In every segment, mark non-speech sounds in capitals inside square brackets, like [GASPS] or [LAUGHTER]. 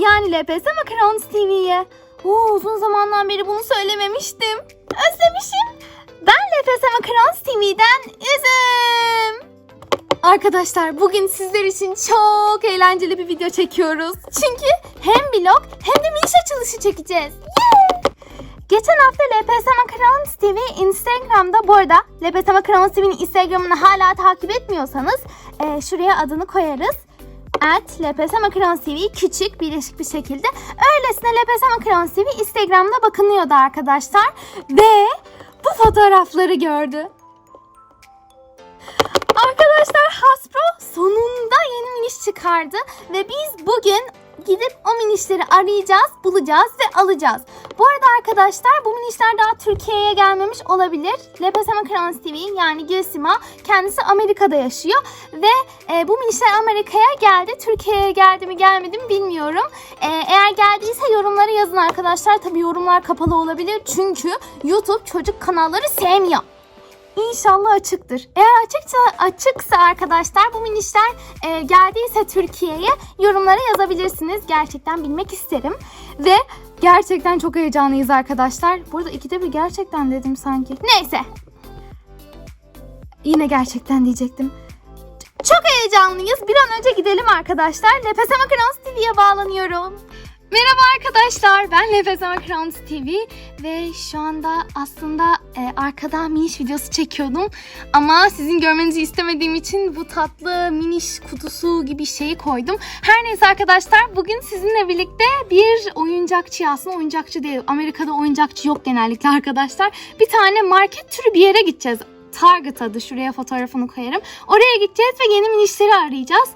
Yani LPS Macarons TV'ye. Oo, uzun zamandan beri bunu söylememiştim. Özlemişim. Ben LPS Macarons TV'den Üzüm. Arkadaşlar bugün sizler için çok eğlenceli bir video çekiyoruz. Çünkü hem vlog hem de miniş açılışı çekeceğiz. Yay! Geçen hafta LPS Macarons TV Instagram'da bu arada LPS Macarons TV'nin Instagram'ını hala takip etmiyorsanız e, şuraya adını koyarız. At LPS Macarons TV küçük birleşik bir şekilde. Öylesine LPS Macarons TV Instagram'da bakınıyordu arkadaşlar. Ve bu fotoğrafları gördü. Arkadaşlar Hasbro sonunda yeni miniş çıkardı ve biz bugün gidip o minişleri arayacağız, bulacağız ve alacağız. Bu arada arkadaşlar bu minişler daha Türkiye'ye gelmemiş olabilir. LPS Macarons TV yani Gülsima kendisi Amerika'da yaşıyor ve e, bu minişler Amerika'ya geldi. Türkiye'ye geldi mi gelmedi mi bilmiyorum. E, eğer geldiyse yorumlara yazın arkadaşlar. Tabi yorumlar kapalı olabilir çünkü YouTube çocuk kanalları sevmiyor. İnşallah açıktır. Eğer açıksa açıksa arkadaşlar bu minişler e, geldiyse Türkiye'ye yorumlara yazabilirsiniz. Gerçekten bilmek isterim. Ve gerçekten çok heyecanlıyız arkadaşlar. Burada ikide bir gerçekten dedim sanki. Neyse. Yine gerçekten diyecektim. Çok heyecanlıyız. Bir an önce gidelim arkadaşlar. Lepese Makarons TV'ye bağlanıyorum. Merhaba arkadaşlar ben Nefes Makarons TV ve şu anda aslında e, arkada miniş videosu çekiyordum ama sizin görmenizi istemediğim için bu tatlı miniş kutusu gibi şeyi koydum. Her neyse arkadaşlar bugün sizinle birlikte bir oyuncakçı aslında oyuncakçı değil Amerika'da oyuncakçı yok genellikle arkadaşlar. Bir tane market türü bir yere gideceğiz. Target adı şuraya fotoğrafını koyarım. Oraya gideceğiz ve yeni minişleri arayacağız.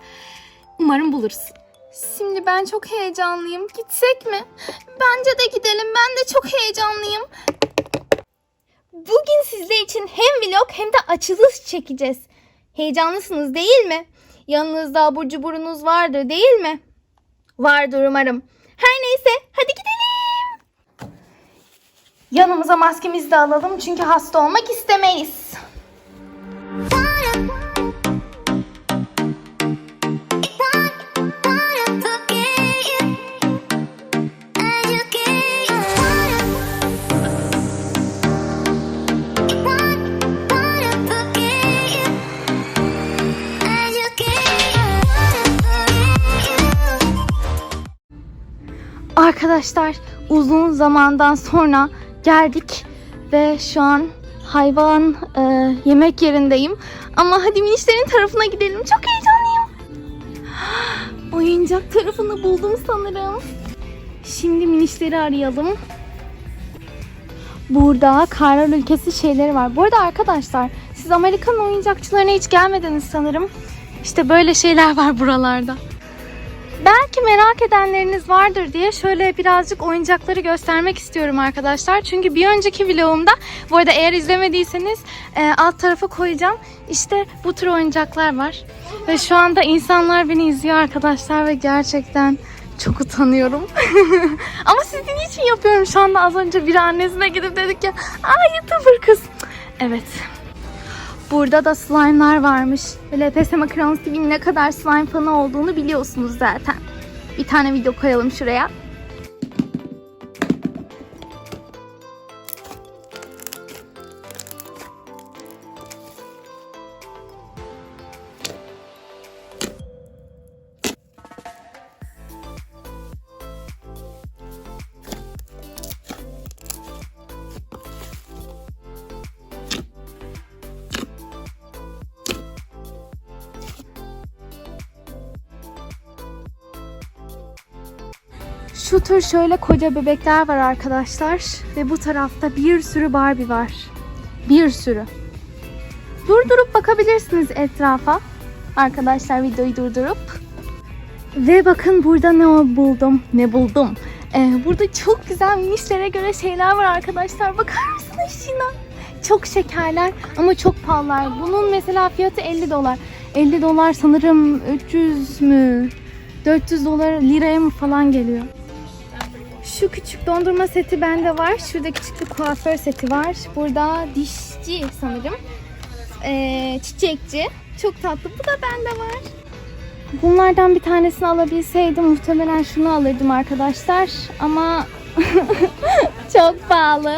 Umarım buluruz. Şimdi ben çok heyecanlıyım. Gitsek mi? Bence de gidelim. Ben de çok heyecanlıyım. Bugün sizler için hem vlog hem de açılış çekeceğiz. Heyecanlısınız değil mi? Yanınızda abur cuburunuz vardır değil mi? Vardır umarım. Her neyse hadi gidelim. Yanımıza maskemizi de alalım çünkü hasta olmak istemeyiz. Arkadaşlar uzun zamandan sonra geldik ve şu an hayvan e, yemek yerindeyim. Ama hadi minişlerin tarafına gidelim. Çok heyecanlıyım. [GASPS] Oyuncak tarafını buldum sanırım. Şimdi minişleri arayalım. Burada Karlar ülkesi şeyleri var. Bu arada arkadaşlar siz Amerikan oyuncakçılarına hiç gelmediniz sanırım. İşte böyle şeyler var buralarda. Belki merak edenleriniz vardır diye şöyle birazcık oyuncakları göstermek istiyorum arkadaşlar. Çünkü bir önceki vlogumda bu arada eğer izlemediyseniz e, alt tarafa koyacağım. İşte bu tür oyuncaklar var. Ve şu anda insanlar beni izliyor arkadaşlar ve gerçekten çok utanıyorum. [LAUGHS] Ama sizin için yapıyorum şu anda az önce bir annesine gidip dedik ya aa youtuber kız. Evet. Burada da slime'lar varmış. LPS Macarons TV'nin ne kadar slime fanı olduğunu biliyorsunuz zaten. Bir tane video koyalım şuraya. Tür şöyle koca bebekler var arkadaşlar. Ve bu tarafta bir sürü Barbie var. Bir sürü. Durdurup bakabilirsiniz etrafa. Arkadaşlar videoyu durdurup. Ve bakın burada ne buldum. Ne buldum. Ee, burada çok güzel minişlere göre şeyler var arkadaşlar. Bakar mısınız şuna? Çok şekerler ama çok pahalılar. Bunun mesela fiyatı 50 dolar. 50 dolar sanırım 300 mü? 400 dolar liraya mı falan geliyor. Şu küçük dondurma seti bende var. Şurada küçük bir kuaför seti var. Burada dişçi sanırım. Ee, çiçekçi. Çok tatlı. Bu da bende var. Bunlardan bir tanesini alabilseydim muhtemelen şunu alırdım arkadaşlar. Ama [LAUGHS] çok pahalı.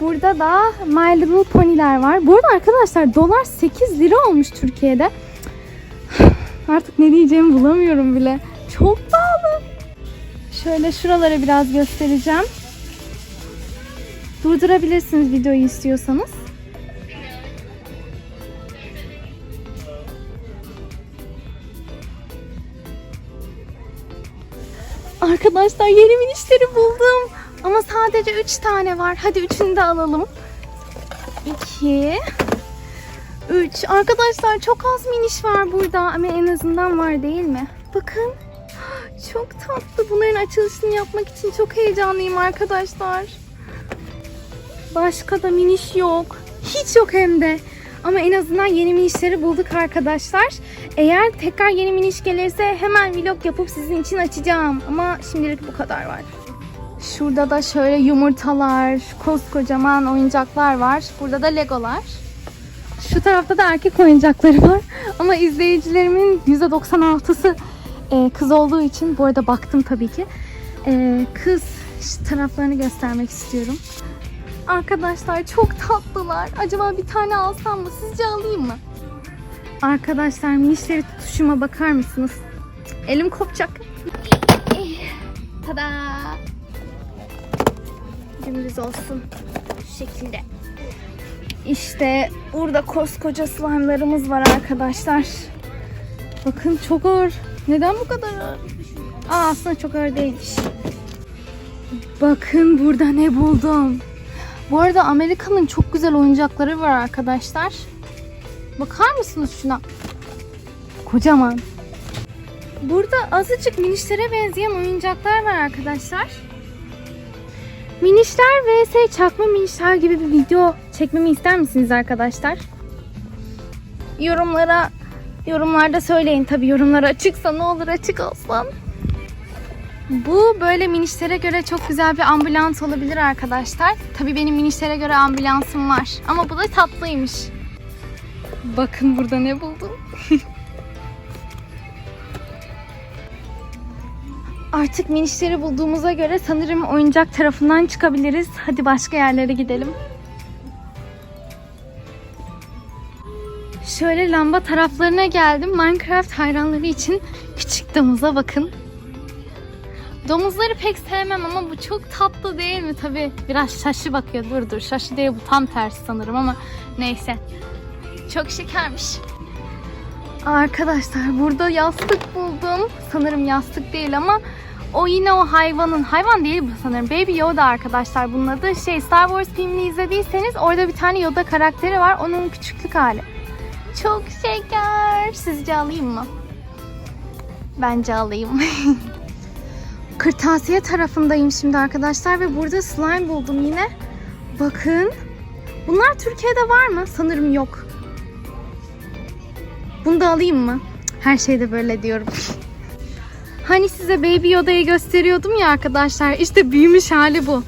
Burada da My Little Pony'ler var. Bu arada arkadaşlar dolar 8 lira olmuş Türkiye'de. [SIGHS] Artık ne diyeceğimi bulamıyorum bile. Çok pahalı. Şöyle şuralara biraz göstereceğim. Durdurabilirsiniz videoyu istiyorsanız. Arkadaşlar yeni minişleri buldum. Ama sadece 3 tane var. Hadi üçünü de alalım. 2 3 Arkadaşlar çok az miniş var burada ama en azından var değil mi? Bakın. Çok tatlı. Bunların açılışını yapmak için çok heyecanlıyım arkadaşlar. Başka da miniş yok. Hiç yok hem de. Ama en azından yeni minişleri bulduk arkadaşlar. Eğer tekrar yeni miniş gelirse hemen vlog yapıp sizin için açacağım. Ama şimdilik bu kadar var. Şurada da şöyle yumurtalar, koskocaman oyuncaklar var. Burada da legolar. Şu tarafta da erkek oyuncakları var. Ama izleyicilerimin %96'sı e, kız olduğu için bu arada baktım tabii ki. E, kız taraflarını göstermek istiyorum. Arkadaşlar çok tatlılar. Acaba bir tane alsam mı? Sizce alayım mı? Arkadaşlar minişleri tutuşuma bakar mısınız? Elim kopacak. Tada! Dümdüz olsun. Şu şekilde. İşte burada koskoca slime'larımız var arkadaşlar. Bakın çok ağır. Neden bu kadar ağır? Aa aslında çok ağır değilmiş. Bakın burada ne buldum. Bu arada Amerika'nın çok güzel oyuncakları var arkadaşlar. Bakar mısınız şuna? Kocaman. Burada azıcık minişlere benzeyen oyuncaklar var arkadaşlar. Minişler vs çakma minişler gibi bir video çekmemi ister misiniz arkadaşlar? Yorumlara yorumlarda söyleyin tabi yorumlar açıksa ne olur açık olsun. Bu böyle minişlere göre çok güzel bir ambulans olabilir arkadaşlar. Tabii benim minişlere göre ambulansım var. Ama bu da tatlıymış. Bakın burada ne buldum. [LAUGHS] Artık minişleri bulduğumuza göre sanırım oyuncak tarafından çıkabiliriz. Hadi başka yerlere gidelim. Şöyle lamba taraflarına geldim. Minecraft hayranları için küçük domuza bakın. Domuzları pek sevmem ama bu çok tatlı değil mi? Tabi biraz şaşı bakıyor. Dur dur şaşı değil bu tam tersi sanırım ama neyse. Çok şekermiş. Arkadaşlar burada yastık buldum. Sanırım yastık değil ama o yine o hayvanın, hayvan değil bu sanırım. Baby Yoda arkadaşlar bunun adı. Şey Star Wars filmini izlediyseniz orada bir tane Yoda karakteri var. Onun küçüklük hali. Çok şeker. Sizce alayım mı? Bence alayım. [LAUGHS] Kırtasiye tarafındayım şimdi arkadaşlar ve burada slime buldum yine. Bakın. Bunlar Türkiye'de var mı? Sanırım yok. Bunu da alayım mı? Her şeyde böyle diyorum. [LAUGHS] hani size Baby Yoda'yı gösteriyordum ya arkadaşlar. İşte büyümüş hali bu.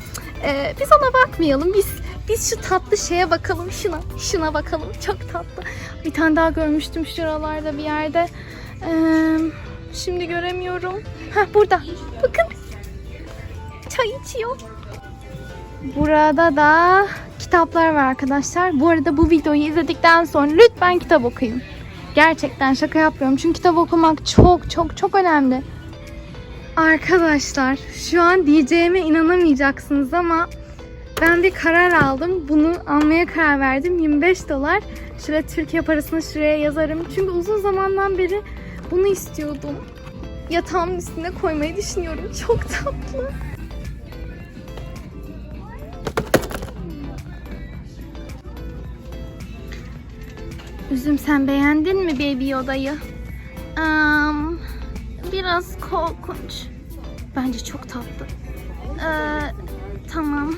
Ee, biz ona bakmayalım. Biz biz şu tatlı şeye bakalım. Şuna. Şuna bakalım. Çok tatlı. Bir tane daha görmüştüm şuralarda bir yerde. Ee, şimdi göremiyorum. Heh burada. Bakın. Çay içiyor. Burada da kitaplar var arkadaşlar. Bu arada bu videoyu izledikten sonra lütfen kitap okuyun. Gerçekten şaka yapmıyorum. Çünkü kitap okumak çok çok çok önemli. Arkadaşlar şu an diyeceğime inanamayacaksınız ama ben bir karar aldım. Bunu almaya karar verdim. 25 dolar. Şöyle Türkiye parasını şuraya yazarım. Çünkü uzun zamandan beri bunu istiyordum. Yatağımın üstüne koymayı düşünüyorum. [LAUGHS] Çok tatlı. Üzüm sen beğendin mi Baby Yoda'yı? Um, biraz korkunç. Bence çok tatlı. Ee, tamam.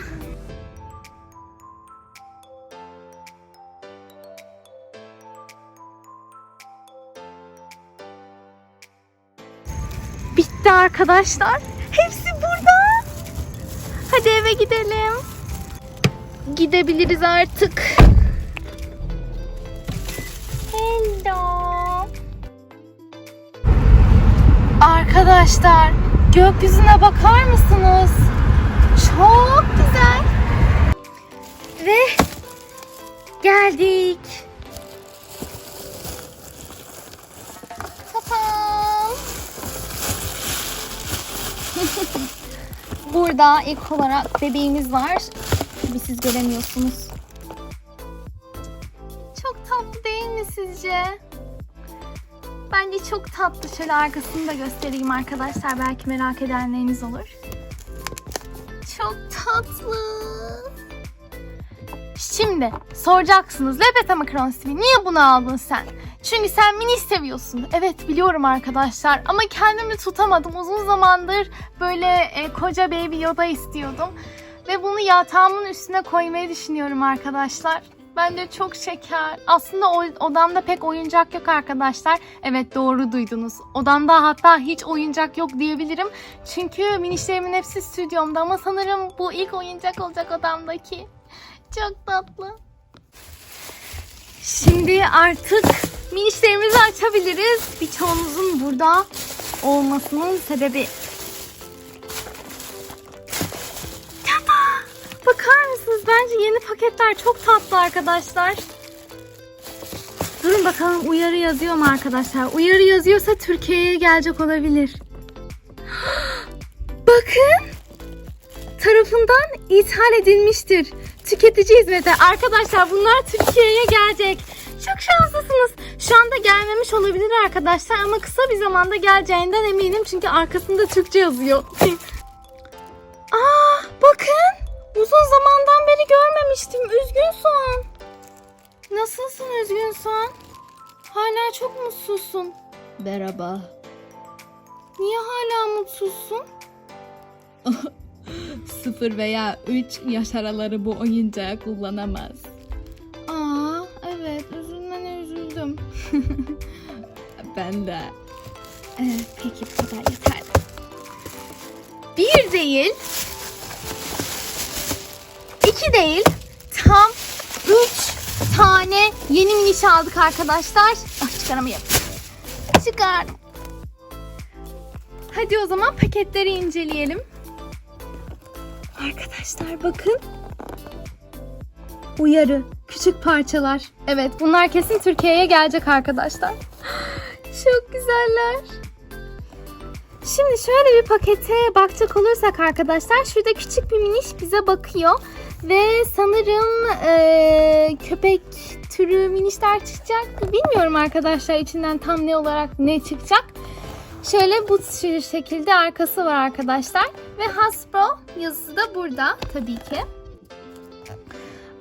Arkadaşlar. Hepsi burada. Hadi eve gidelim. Gidebiliriz artık. Hello. Arkadaşlar gökyüzüne bakar mısınız? Çok güzel. Ve geldik. Burada ilk olarak bebeğimiz var. Tabii siz göremiyorsunuz. Çok tatlı değil mi sizce? Bence çok tatlı. Şöyle arkasını da göstereyim arkadaşlar. Belki merak edenleriniz olur. Çok tatlı. Şimdi soracaksınız. Lepeta Macron Stevie niye bunu aldın sen? Çünkü sen mini seviyorsun. Evet biliyorum arkadaşlar ama kendimi tutamadım. Uzun zamandır böyle e, koca baby Yoda istiyordum. Ve bunu yatağımın üstüne koymayı düşünüyorum arkadaşlar. Bence çok şeker. Aslında odamda pek oyuncak yok arkadaşlar. Evet doğru duydunuz. Odamda hatta hiç oyuncak yok diyebilirim. Çünkü minişlerimin hepsi stüdyomda ama sanırım bu ilk oyuncak olacak odamdaki. Çok tatlı. Şimdi artık minişlerimizi açabiliriz. Birçoğunuzun burada olmasının sebebi. Bakar mısınız? Bence yeni paketler çok tatlı arkadaşlar. Durun bakalım uyarı yazıyor mu arkadaşlar? Uyarı yazıyorsa Türkiye'ye gelecek olabilir. [GASPS] Bakın. Tarafından ithal edilmiştir. Tüketici hizmeti. Arkadaşlar bunlar Türkiye'ye gelecek. Çok şanslısınız. Şu anda gelmemiş olabilir arkadaşlar ama kısa bir zamanda geleceğinden eminim çünkü arkasında Türkçe yazıyor. [LAUGHS] Aa, bakın. Uzun zamandan beri görmemiştim. Üzgün soğan. Nasılsın üzgün soğan? Hala çok mutsuzsun. Merhaba. Niye hala mutsuzsun? [LAUGHS] 0 veya 3 yaş araları bu oyuncağı kullanamaz. Aa, evet üzülmene üzüldüm. [LAUGHS] Ben de. Ee, peki bu kadar yeter. Bir değil, iki değil, tam üç tane yeni miniş aldık arkadaşlar. Ah çıkaramayayım. Çıkardım. Hadi o zaman paketleri inceleyelim. Arkadaşlar bakın. Uyarı. Küçük parçalar. Evet bunlar kesin Türkiye'ye gelecek arkadaşlar. [GASPS] Çok güzeller. Şimdi şöyle bir pakete bakacak olursak arkadaşlar şurada küçük bir miniş bize bakıyor ve sanırım eee, köpek türü minişler çıkacak. Bilmiyorum arkadaşlar içinden tam ne olarak ne çıkacak. Şöyle bu şekilde arkası var arkadaşlar ve Hasbro yazısı da burada tabii ki.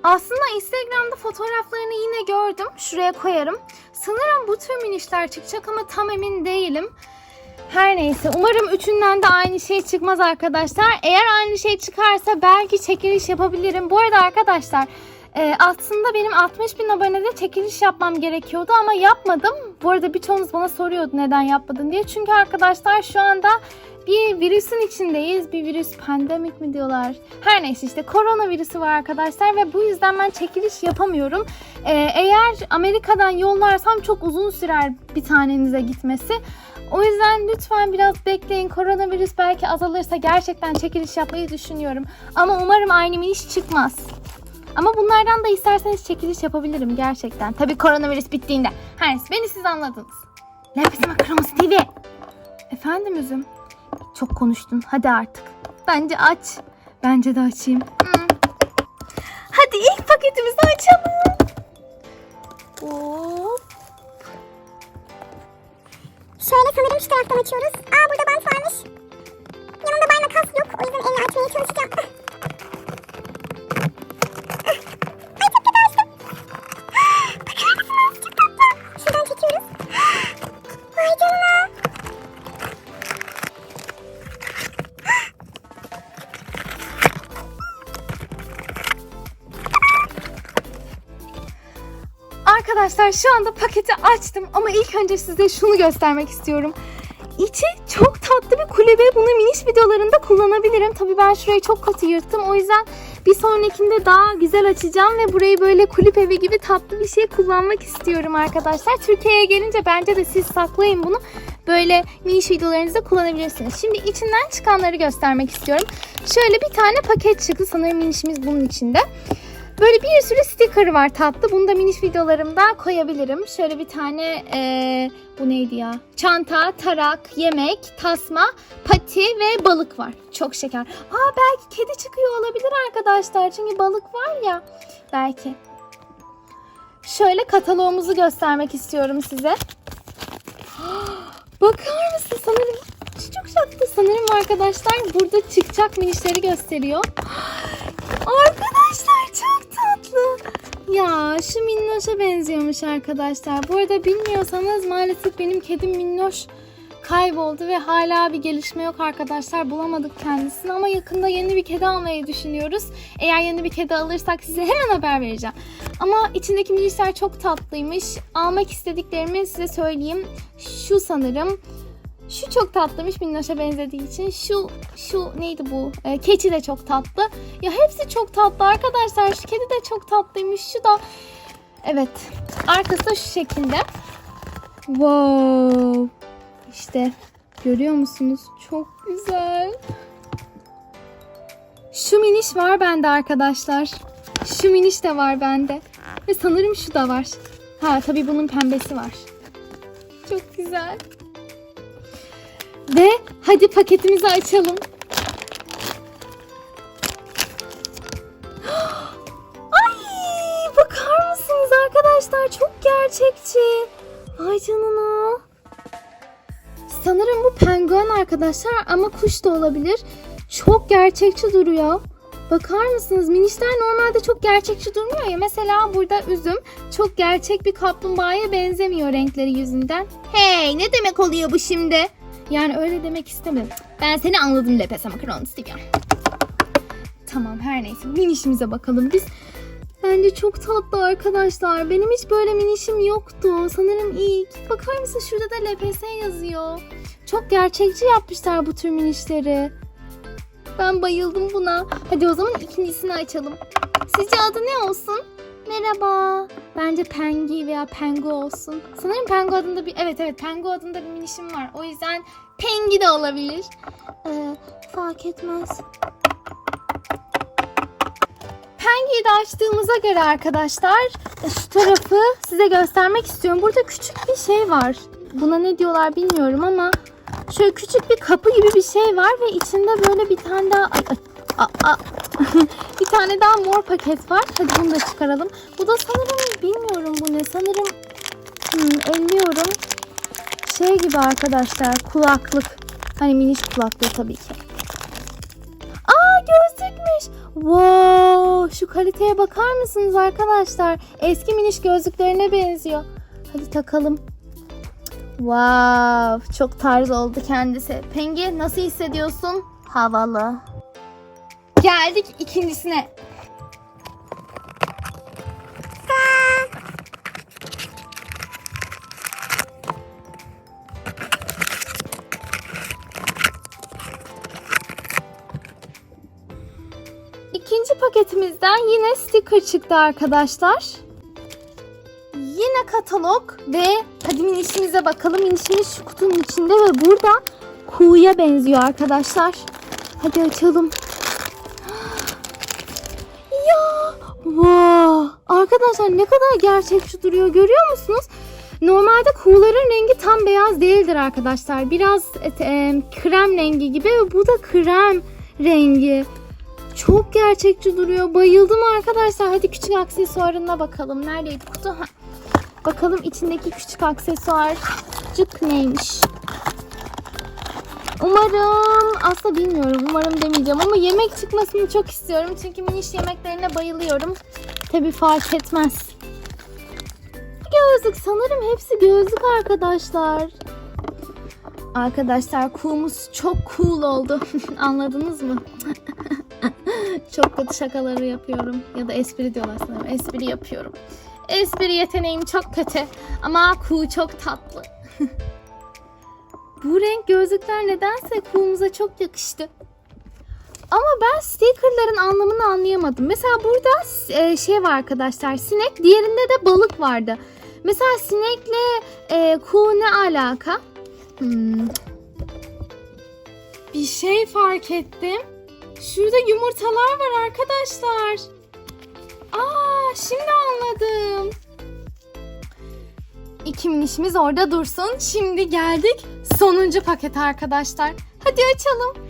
Aslında Instagram'da fotoğraflarını yine gördüm. Şuraya koyarım. Sanırım bu tür minişler çıkacak ama tam emin değilim. Her neyse umarım üçünden de aynı şey çıkmaz arkadaşlar. Eğer aynı şey çıkarsa belki çekiliş yapabilirim. Bu arada arkadaşlar e, aslında benim 60 bin abonede çekiliş yapmam gerekiyordu ama yapmadım. Bu arada birçoğunuz bana soruyordu neden yapmadın diye. Çünkü arkadaşlar şu anda bir virüsün içindeyiz. Bir virüs pandemik mi diyorlar. Her neyse işte koronavirüsü var arkadaşlar ve bu yüzden ben çekiliş yapamıyorum. Ee, eğer Amerika'dan yollarsam çok uzun sürer bir tanenize gitmesi. O yüzden lütfen biraz bekleyin. Koronavirüs belki azalırsa gerçekten çekiliş yapmayı düşünüyorum. Ama umarım aynı miniş çıkmaz. Ama bunlardan da isterseniz çekiliş yapabilirim gerçekten. Tabii koronavirüs bittiğinde. Her neyse beni siz anladınız. Nefes Makromus TV. Efendim üzüm. Çok konuştun. Hadi artık. Bence aç. Bence de açayım. Hmm. Hadi ilk paketimizi açalım. Hop. Şöyle sanırım şu taraftan açıyoruz. Aa burada bant varmış. Yanımda bay makas yok. O yüzden elle açmaya çalışacağım. Arkadaşlar şu anda paketi açtım ama ilk önce size şunu göstermek istiyorum. İçi çok tatlı bir kulübe. Bunu miniş videolarında kullanabilirim. Tabii ben şurayı çok kötü yırttım. O yüzden bir sonrakinde daha güzel açacağım ve burayı böyle kulüp evi gibi tatlı bir şey kullanmak istiyorum arkadaşlar. Türkiye'ye gelince bence de siz saklayın bunu. böyle miniş videolarınızda kullanabilirsiniz. Şimdi içinden çıkanları göstermek istiyorum. Şöyle bir tane paket çıktı. Sanırım minişimiz bunun içinde. Böyle bir sürü sticker var tatlı. Bunu da miniş videolarımda koyabilirim. Şöyle bir tane eee, bu neydi ya? Çanta, tarak, yemek, tasma, pati ve balık var. Çok şeker. Aa belki kedi çıkıyor olabilir arkadaşlar. Çünkü balık var ya. Belki. Şöyle kataloğumuzu göstermek istiyorum size. [GASPS] Bakar mısın? Sanırım çok şaktı. Sanırım arkadaşlar burada çıkacak minişleri gösteriyor. [GASPS] Arkadaşlar çok tatlı. Ya şu minnoşa benziyormuş arkadaşlar. Bu arada bilmiyorsanız maalesef benim kedim minnoş kayboldu ve hala bir gelişme yok arkadaşlar. Bulamadık kendisini ama yakında yeni bir kedi almayı düşünüyoruz. Eğer yeni bir kedi alırsak size hemen haber vereceğim. Ama içindeki minişler çok tatlıymış. Almak istediklerimi size söyleyeyim. Şu sanırım. Şu çok tatlıymış Minnoş'a benzediği için. Şu şu neydi bu? Ee, keçi de çok tatlı. Ya hepsi çok tatlı arkadaşlar. Şu kedi de çok tatlıymış. Şu da Evet. Arkası da şu şekilde. Wow. İşte görüyor musunuz? Çok güzel. Şu miniş var bende arkadaşlar. Şu miniş de var bende. Ve sanırım şu da var. Ha tabii bunun pembesi var. Çok güzel. Ve hadi paketimizi açalım. [GASPS] Ay bakar mısınız arkadaşlar çok gerçekçi. Ay canına. Sanırım bu penguen arkadaşlar ama kuş da olabilir. Çok gerçekçi duruyor. Bakar mısınız? Minişler normalde çok gerçekçi durmuyor ya. Mesela burada üzüm çok gerçek bir kaplumbağaya benzemiyor renkleri yüzünden. Hey ne demek oluyor bu şimdi? Yani öyle demek istemedim. Ben seni anladım Lepes ama Kron Stevia. Tamam her neyse minişimize bakalım biz. Bence çok tatlı arkadaşlar. Benim hiç böyle minişim yoktu. Sanırım ilk. Bakar mısın şurada da LPS yazıyor. Çok gerçekçi yapmışlar bu tür minişleri. Ben bayıldım buna. Hadi o zaman ikincisini açalım. Sizce adı ne olsun? Merhaba. Bence Pengi veya Pengu olsun. Sanırım Pengu adında bir... Evet evet Pengu adında bir minişim var. O yüzden Pengi de olabilir. Ee, fark etmez. Pengi'yi de açtığımıza göre arkadaşlar şu tarafı size göstermek istiyorum. Burada küçük bir şey var. Buna ne diyorlar bilmiyorum ama şöyle küçük bir kapı gibi bir şey var ve içinde böyle bir tane daha ay, ay, [LAUGHS] bir tane daha mor paket var. Hadi bunu da çıkaralım. Bu da sanırım bilmiyorum bu ne. Sanırım hmm, elliyorum. Şey gibi arkadaşlar kulaklık. Hani miniş kulaklığı tabii ki. Aa gözlükmüş. Wow, şu kaliteye bakar mısınız arkadaşlar? Eski miniş gözlüklerine benziyor. Hadi takalım. Wow, çok tarz oldu kendisi. Pengi nasıl hissediyorsun? Havalı. Geldik ikincisine. İkinci paketimizden yine sticker çıktı arkadaşlar. Yine katalog ve hadi minişimize bakalım. Minişimiz şu kutunun içinde ve burada kuğuya benziyor arkadaşlar. Hadi açalım. Arkadaşlar ne kadar gerçekçi duruyor görüyor musunuz? Normalde kuğuların rengi tam beyaz değildir arkadaşlar. Biraz e, e, krem rengi gibi ve bu da krem rengi. Çok gerçekçi duruyor. Bayıldım arkadaşlar. Hadi küçük aksesuarına bakalım. Neredeydi kutu? Ha. Bakalım içindeki küçük aksesuarcık neymiş? Umarım aslında bilmiyorum. Umarım demeyeceğim ama yemek çıkmasını çok istiyorum. Çünkü miniş yemeklerine bayılıyorum. Tabi fark etmez. Gözlük sanırım hepsi gözlük arkadaşlar. Arkadaşlar cool'umuz çok cool oldu. [LAUGHS] Anladınız mı? [LAUGHS] çok kötü şakaları yapıyorum. Ya da espri diyorlar sanırım. Espri yapıyorum. Espri yeteneğim çok kötü. Ama cool çok tatlı. [LAUGHS] Bu renk gözlükler nedense cool'umuza çok yakıştı. Ama ben stickerların anlamını anlayamadım. Mesela burada e, şey var arkadaşlar sinek. Diğerinde de balık vardı. Mesela sinekle e, kuğu ne alaka? Hmm, Bir şey fark ettim. Şurada yumurtalar var arkadaşlar. Aa, şimdi anladım. İki minişimiz orada dursun. Şimdi geldik sonuncu paket arkadaşlar. Hadi açalım.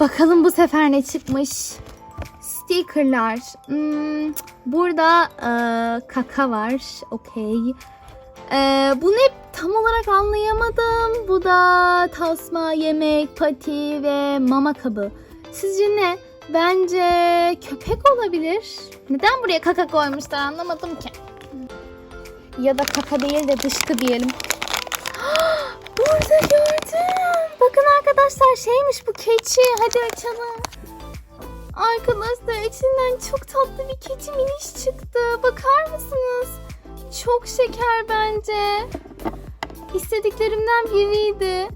Bakalım bu sefer ne çıkmış. Stickerlar. Hmm, burada eee, kaka var. Okey. Eee, bu ne tam olarak anlayamadım. Bu da tasma, yemek, pati ve mama kabı. Sizce ne? Bence köpek olabilir. Neden buraya kaka koymuşlar anlamadım ki. Ya da kaka değil de dışkı diyelim. Burada gördüm. Bakın arkadaşlar şeymiş bu keçi. Hadi açalım. Arkadaşlar içinden çok tatlı bir keçi miniş çıktı. Bakar mısınız? Çok şeker bence. İstediklerimden biriydi.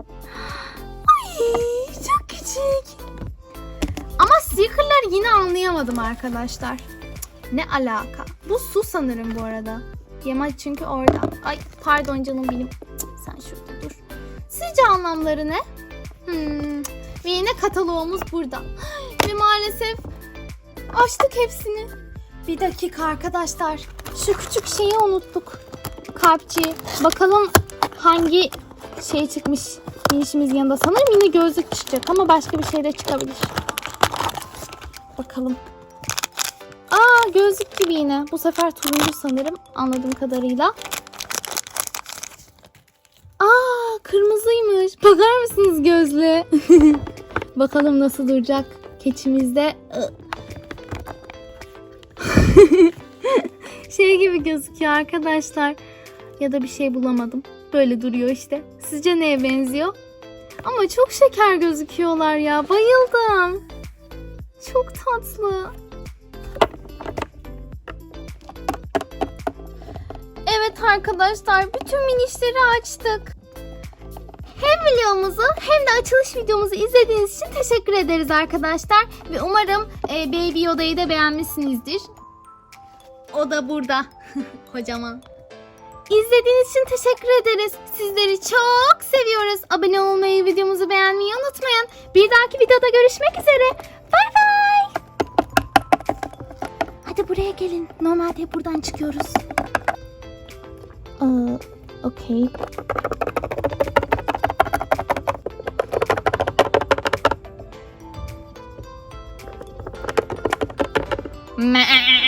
Ay çok küçük. Ama stickerları yine anlayamadım arkadaşlar. Ne alaka? Bu su sanırım bu arada. Yema çünkü orada. Ay pardon canım benim. Sen şurada dur. Sizce anlamları ne? Hmm. Yine kataloğumuz burada. [GASPS] Ve maalesef açtık hepsini. Bir dakika arkadaşlar. Şu küçük şeyi unuttuk. Kalpçi. Bakalım hangi şey çıkmış minişimiz yanında. Sanırım yine gözlük çıkacak ama başka bir şey de çıkabilir. Bakalım. Aa gözlük gibi yine. Bu sefer turuncu sanırım anladığım kadarıyla. Aa kırmızıymış. Bakar mısınız gözlüğe? [LAUGHS] Bakalım nasıl duracak keçimizde. [LAUGHS] şey gibi gözüküyor arkadaşlar. Ya da bir şey bulamadım. Böyle duruyor işte. Sizce neye benziyor? Ama çok şeker gözüküyorlar ya. Bayıldım. Çok tatlı. Evet arkadaşlar bütün minişleri açtık. Videomuzu hem de açılış videomuzu izlediğiniz için teşekkür ederiz arkadaşlar. Ve umarım e, Baby Yoda'yı da beğenmişsinizdir. O da burada. [LAUGHS] Kocaman. İzlediğiniz için teşekkür ederiz. Sizleri çok seviyoruz. Abone olmayı, videomuzu beğenmeyi unutmayın. Bir dahaki videoda görüşmek üzere. Bay bay. Hadi buraya gelin. Normalde buradan çıkıyoruz. Aa, okey. Meh. Meh.